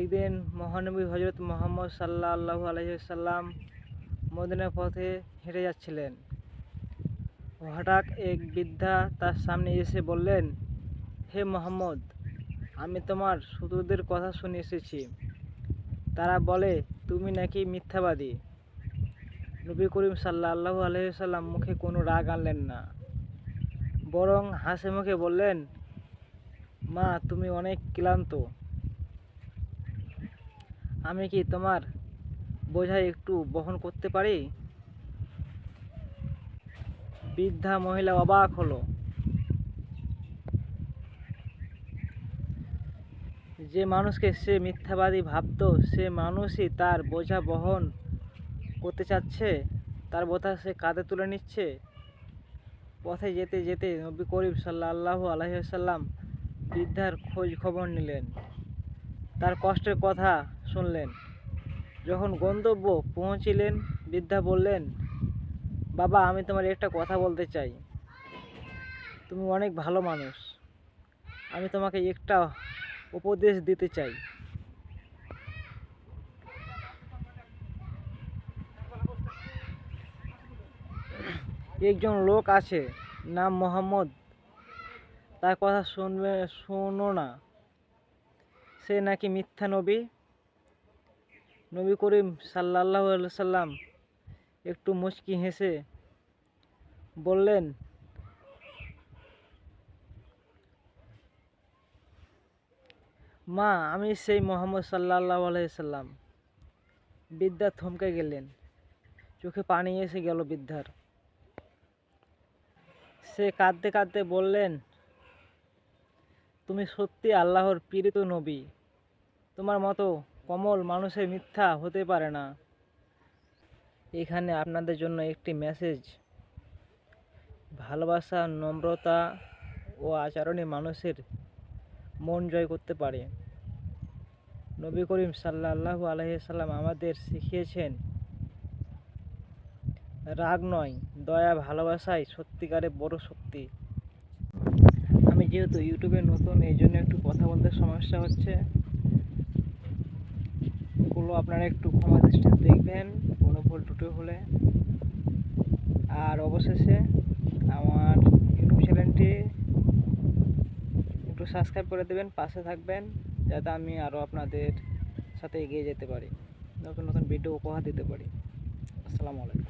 একদিন মহানবী হজরত মোহাম্মদ সাল্লাহ আলহিসাল্লাম মদিনার পথে হেঁটে যাচ্ছিলেন। হঠাৎ এক বৃদ্ধা তার সামনে এসে বললেন, হে মোহাম্মদ, আমি তোমার শত্রুদের কথা শুনে এসেছি। তারা বলে, তুমি নাকি মিথ্যাবাদী? নবী করিম সাল্লাহ আলহিসাল্লাম মুখে কোনো রাগ আনলেন না, বরং হাসি মুখে বললেন, মা, তুমি অনেক ক্লান্ত। আমি কি তোমার বোঝা একটু বহন করতে পারি? বৃদ্ধা মহিলা অবাক হলো। যে মানুষকে সে মিথ্যাবাদী ভাবতো, সে মানুষই তার বোঝা বহন করতে চাচ্ছে, তার বোঝা সে কাঁধে তুলে নিচ্ছে। পথে যেতে যেতে নবী করিম সাল্লাহ আলহিসাল্লাম বৃদ্ধার খোঁজ খবর নিলেন। তার কষ্টের কথা শুনলেন। যখন গন্তব্য পৌঁছিলেন বৃদ্ধা বললেন, বাবা, আমি তোমার একটা কথা বলতে চাই। তুমি অনেক ভালো মানুষ। আমি তোমাকে একটা উপদেশ দিতে চাই। একজন লোক আছে, নাম মোহাম্মদ। তার কথা শুনবে, শোনো না। সে নাকি মিথ্যা নবী। নবী করিম সাল্লাহ সাল্লাম একটু মুচকি হেসে বললেন, মা, আমি সেই মোহাম্মদ সাল্লাহ আলাইসাল্লাম বিদ্যা থমকে গেলেন। চোখে পানি এসে গেল বৃদ্ধার সে কাঁদতে কাঁদতে বললেন, তুমি সত্যি আল্লাহর পীড়িত নবী। তোমার মতো কমল মানুষের মিথ্যা হতে পারে না। এখানে আপনাদের জন্য একটি মেসেজ ভালোবাসা, নম্রতা ও আচরণে মানুষের মন জয় করতে পারে। নবী করিম সাল্লাহ আলহিসাল্লাম আমাদের শিখিয়েছেন, রাগ নয়, দয়া, ভালোবাসাই সত্যিকারে বড় শক্তি। আমি যেহেতু ইউটিউবে নতুন এই জন্য একটু কথা বলতে সমস্যা হচ্ছে। আপনারা একটু ক্ষমা দৃষ্টি দেখবেন, কোনো ভুল টুটু হলে। আর অবশেষে আমার ইউটিউব চ্যানেলটি একটু সাবস্ক্রাইব করে দেবেন, পাশে থাকবেন, যাতে আমি আরও আপনাদের সাথে এগিয়ে যেতে পারি। নতুন নতুন ভিডিও উপহার দিতে পারি। আসসালামু আলাইকুম।